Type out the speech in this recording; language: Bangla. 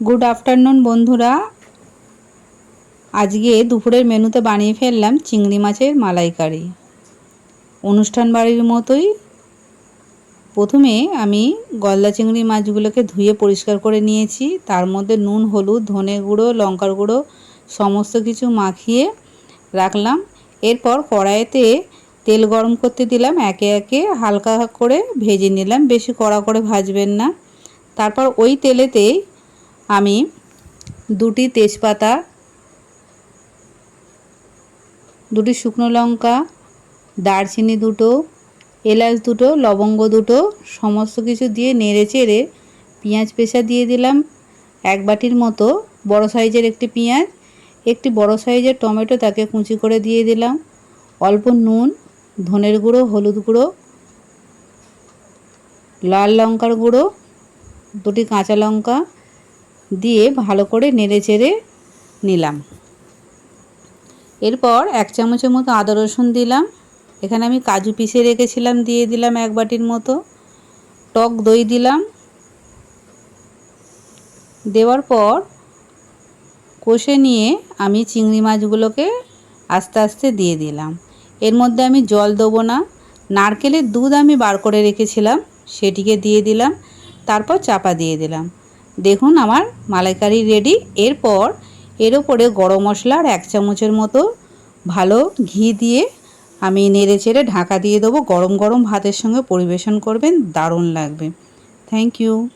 গুড আফটারনুন বন্ধুরা। আজকে দুপুরের মেনুতে বানিয়ে ফেললাম চিংড়ি মাছের মালাইকারি। অনুষ্ঠান বাড়ির মতোই। প্রথমে আমি গলদা চিংড়ি মাছগুলোকে ধুয়ে পরিষ্কার করে নিয়েছি। তার মধ্যে নুন, হলুদ, ধনে গুঁড়ো, লঙ্কার গুঁড়ো সমস্ত কিছু মাখিয়ে রাখলাম। এরপর কড়াইতে তেল গরম করতে দিলাম, একে একে হালকা করে ভেজে নিলাম। বেশি কড়া করে ভাজবেন না। তারপর ওই তেলেতেই আমি দুটি তেজপাতা, দুটি শুকনো লঙ্কা, দারচিনি দুটো, এলাচ দুটো, লবঙ্গ দুটো, সমস্ত কিছু দিয়ে নেড়ে চেড়ে পেঁয়াজ পেশা দিয়ে দিলাম। এক বাটির মতো বড় সাইজের একটি পেঁয়াজ, একটি বড় সাইজের টমেটো তাকে কুচি করে দিয়ে দিলাম। অল্প নুন, ধনের গুঁড়ো, হলুদ গুঁড়ো, লাল লঙ্কার গুঁড়ো, দুটি কাঁচা লঙ্কা দিয়ে ভালো করে নেড়ে চেড়ে নিলাম। এরপর এক চামচের মতো আদা রসুন দিলাম। এখানে আমি কাজু পিষে রেখেছিলাম, দিয়ে দিলাম এক বাটির মতো। টক দই দিলাম। দেওয়ার পর কষে নিয়ে আমি চিংড়ি মাছগুলোকে আস্তে আস্তে দিয়ে দিলাম। এর মধ্যে আমি জল দেবো না। নারকেলের দুধ আমি বার করে রেখেছিলাম, সেটিকে দিয়ে দিলাম। তারপর চাপা দিয়ে দিলাম। দেখুন আমার মালাইকারি রেডি। এরপর এর ওপরে গরম মশলার এক চামচের মতো ভালো ঘি দিয়ে আমি নেড়ে চেড়ে ঢাকা দিয়ে দেবো। গরম গরম ভাতের সঙ্গে পরিবেশন করবেন, দারুণ লাগবে। Thank you